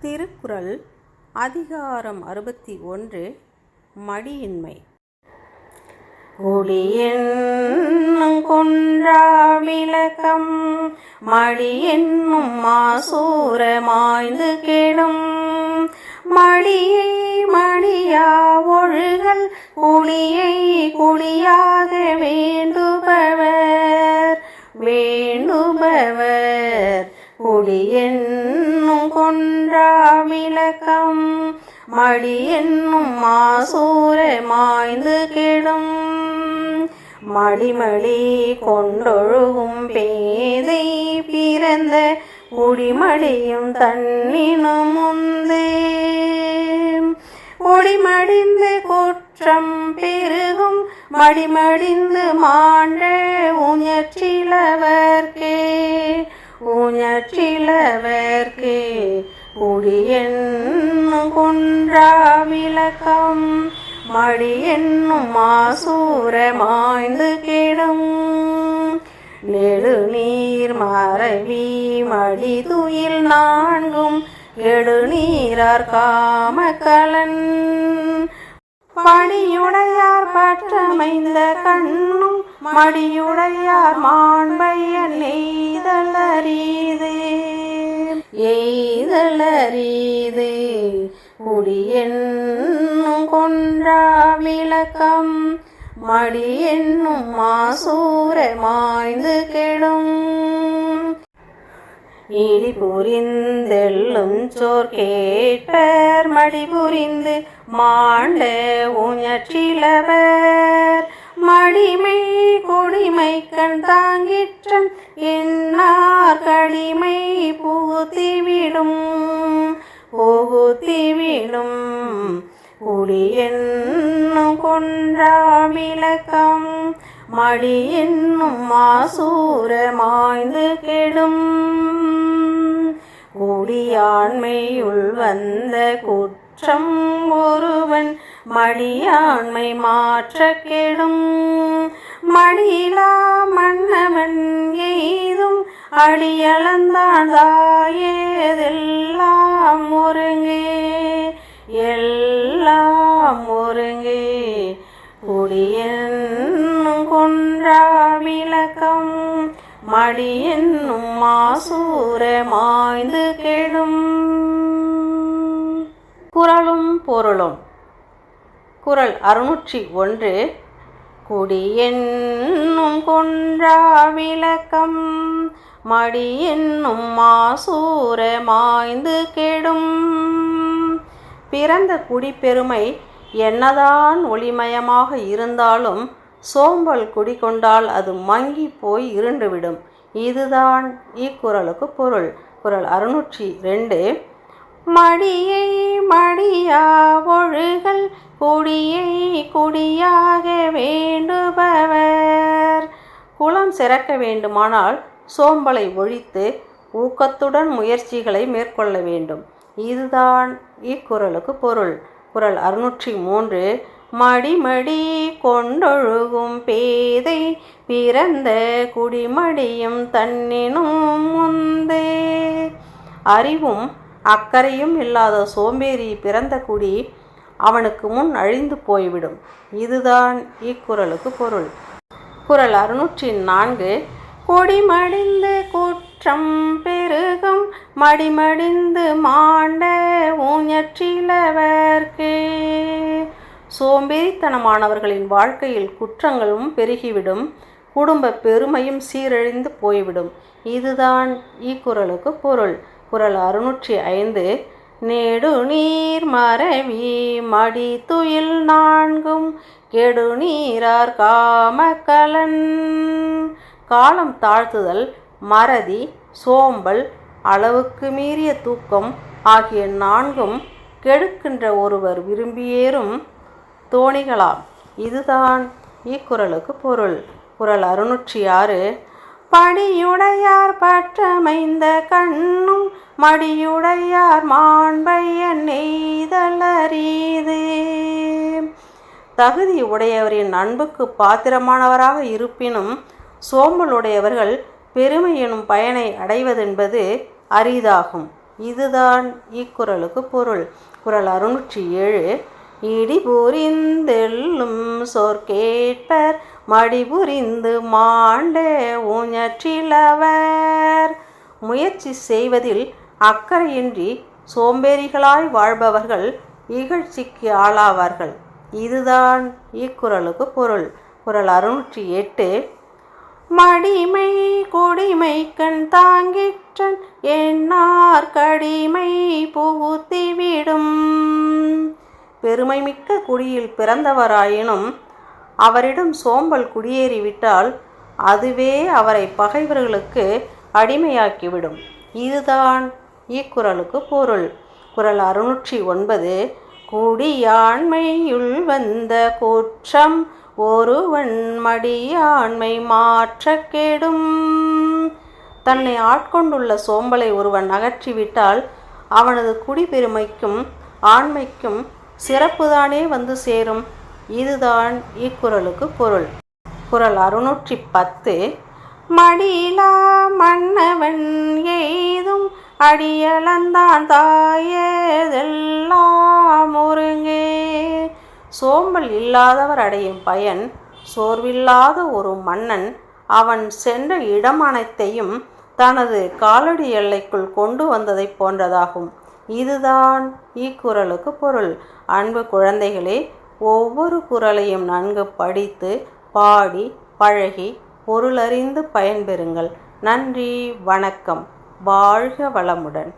திருக்குறள் அதிகாரம் அறுபத்தி ஒன்று மடியின்மை. ஒளியென்னும் கொன்றா விளக்கம் மடி என்னும் மாசூர கெடும். மடியை மடியா ஒழுகல் குழியை குழியாக வேண்டுபவர். வேண்டுபவர் குடியென்னும் கொன்றா மடி என்னும் மாசூர மாய்ந்து கெடும். மடிமளி கொண்டொழுகும் பேதை பிறந்த குடிமடியும் தன்னினும் முந்தே. ஒடிமடிந்து குற்றம் பெருகும் மடிமடிந்து மாண்ட உஞற்றிலவர்க்கே. உஞற்றிலவர்க்கே குடியென்னும் குன்றா விளக்கம் மடி என்னும் மாசூர மாய்ந்து கிடும். நெடுநீர் மறைவி மடி துயில் நான்கும் கெடுநீரார் காமக்கலன் பணியுடையார் பற்றமைந்த கண்ணும் மடியுடையார் மாண்பையன் எய் எய்தலரீது குடியென்னும் கொன்றா விளக்கம். மடி என்னும் மாசூர மாய்ந்து கெடும். இடி புரிந்தெல்லும் சோர் கேட்பர் மடி புரிந்து மாண்ட உஞற்றிலவர் மடிமை கொடிமை கண் தாங்கிற்றன் என்னார் களிமை புகுத்திவிடும்? புகுத்திவிடும். குடி என்னும் கொன்றா விளக்கம் மடி என்னும் மாசூர மாய்ந்து கெடும். குடியாண்மையுள் வந்த குற்றம் ஒருவன் மடியாண்மை மாற்ற கெடும். மடியிலா மன்னவன் எய்தும் அடியளந்தாதாயதெல்லாம் ஒருங்கே எல்லாம் ஒருங்கே குடியென்னும் கொன்றா விளக்கம் மடி என்னும் மாசூர மாய்ந்து கெடும். குரலும் பொருளும். குரல் அறுநூற்றி ஒன்று. குடியென்னும் கொன்றா விளக்கம் மடி மாசூர மாய்ந்து கெடும். பிறந்த குடிப்பெருமை என்னதான் ஒளிமயமாக இருந்தாலும் சோம்பல் குடிகொண்டால் அது மங்கி போய் இருண்டுவிடும். இதுதான் இக்குறளுக்கு பொருள். குரல் அறுநூற்றி ரெண்டு. மடியை மடியா ஒழுகல் குடியை குடியாகவே குளம் சிறக்க வேண்டுமானால் சோம்பலை ஒழித்து ஊக்கத்துடன் முயற்சிகளை மேற்கொள்ள வேண்டும். இதுதான் இக்குறளுக்கு பொருள். குறள் அறுநூற்றி மூன்று மடிமடி கொண்டொழுகும் பேதை பிறந்த குடிமடியும் தன்னினும் முந்தே. அறிவும் அக்கறையும் இல்லாத சோம்பேறி பிறந்த குடி அவனுக்கு முன் அழிந்து போய்விடும். இதுதான் இக்குறளுக்கு பொருள். குரல் அறுநூற்றி நான்கு. கொடிமடிந்து குற்றம் பெருகும் மடிமடிந்து மாண்ட ஊஞற்றிலவர்க்கே சோம்பேறித்தனமானவர்களின் வாழ்க்கையில் குற்றங்களும் பெருகிவிடும் குடும்ப பெருமையும் சீரழிந்து போய்விடும். இதுதான் இக்குறளுக்கு பொருள். குரல் அறுநூற்றி ஐந்து. நெடு நீர் மறவி மடி துயில் நான்கும் கெடு நீரார் காமக்கலன் காலம் தாழ்த்துதல் மறதி சோம்பல் அளவுக்கு மீறிய தூக்கம் ஆகிய நான்கும் கெடுக்கின்ற ஒருவர் விரும்பியேறும் தோணிகளாம். இதுதான் இக்குறளுக்கு பொருள். குரல் அறுநூற்றி ஆறு படியுடையார் பற்றமைந்த கண்ணும் மடியுடையார் மாண்பைய நெய்தலரீது தகுதி உடையவரின் அன்புக்கு பாத்திரமானவராக இருப்பினும் சோம்பலுடையவர்கள் பெருமை எனும் பயனை அடைவதென்பது அரிதாகும். இதுதான் இக்குறளுக்கு பொருள். குறள் அறுநூற்றி ஏழு. இடிபுரிந்தெல்லும் சொற்கேட்பர் மடிபுரிந்து மாண்டே ஊஞ்சிலவர் முயற்சி செய்வதில் அக்கறையின்றி சோம்பேறிகளாய் வாழ்பவர்கள் இகழ்ச்சிக்கு ஆளாவார்கள். இதுதான் இக்குறளுக்கு பொருள். குரல் அறுநூற்றி எட்டு மடிமை கொடிமை கண் தாங்கிற்றன் எண்ணார் கடிமை புகுத்திவிடும் பெருமை மிக்க குடியில் பிறந்தவராயினும் அவரிடம் சோம்பல் குடியேறிவிட்டால் அதுவே அவரை பகைவர்களுக்கு அடிமையாக்கிவிடும் இதுதான் இக்குறளுக்கு பொருள். குரல் அறுநூற்றி ஒன்பது குடியாண்மையுள் வந்த குற்றம் ஒருவன் மடியாண்மை மாற்ற கெடும். தன்னை ஆட்கொண்டுள்ள சோம்பலை ஒருவன் அகற்றிவிட்டால் அவனது குடிபெருமைக்கும் ஆண்மைக்கும் சிறப்புதானே வந்து சேரும். இதுதான் இக்குறளுக்கு பொருள். குரல் அறுநூற்றி பத்து. மடியிலா மன்னவன் எய்தும் அடியளந்தான் தாயதெல்லாம் ஒருங்கே சோம்பல் இல்லாதவர் அடையும் பயன் சோர்வில்லாத ஒரு மன்னன் அவன் சென்ற இடம் அனைத்தையும் தனது காலடி எல்லைக்குள் கொண்டு வந்ததைப் போன்றதாகும். இதுதான் இக்குறளுக்கு பொருள். அன்பு குழந்தைகளே ஒவ்வொரு குறளையும் நன்கு படித்து பாடி பழகி பொருளறிந்து பயன்பெறுங்கள். நன்றி வணக்கம். வாழ்க வளமுடன்.